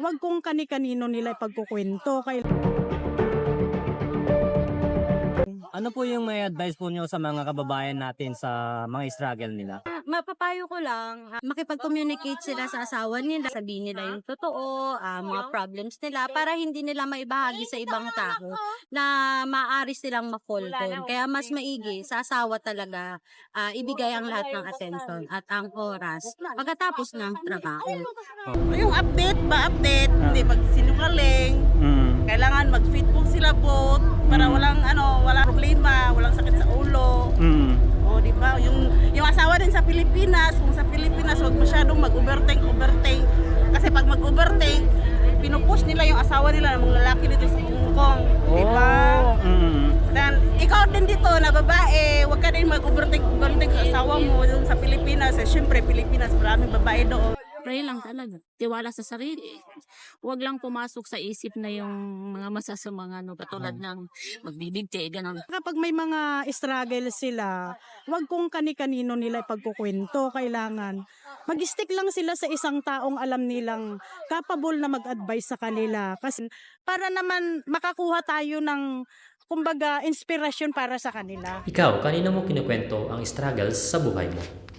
wag kung kani-kanino nila ipagkukwento. Kay Ano po yung may advice po nyo sa mga kababayan natin sa mga struggle nila? Ah, mapapayo ko lang, ah, makipag-communicate sila sa asawa nila, sabihin nila yung totoo, ah, mga problems nila, para hindi nila maibahagi sa ibang tao na maaari silang ma-fall doon. Kaya mas maigi sa asawa talaga ah, ibigay ang lahat ng attention at ang oras pagkatapos ng trabaho. Yung update ba, update, hindi magsinungaling. Mm. Kailangan mag-feedback sila both para Mm. walang Pilipinas, kung sa Pilipinas wag masyadong mag-overthink, overthink. Kasi pag mag-overthink, pinupush nila yung asawa nila ng mga lalaki dito sa Hong Kong, di ba? Mm. Dan ikaw din dito na babae, wag ka din mag-overthink, overthink sa asawa mo dun sa Pilipinas. Eh, syempre, Pilipinas, maraming babae doon. Pray lang talaga. Tiwala sa sarili. Huwag lang pumasok sa isip na yung mga masasamang ano, katulad ng magbibigti, ganun. kapag may mga struggle sila, wag kung kani-kanino nila ipagkukwento. Kailangan mag-stick lang sila sa isang taong alam nilang capable na mag-advise sa kanila. Kasi para naman makakuha tayo ng kumbaga inspirasyon para sa kanila. Ikaw, kanino mo kinukwento ang struggles sa buhay mo?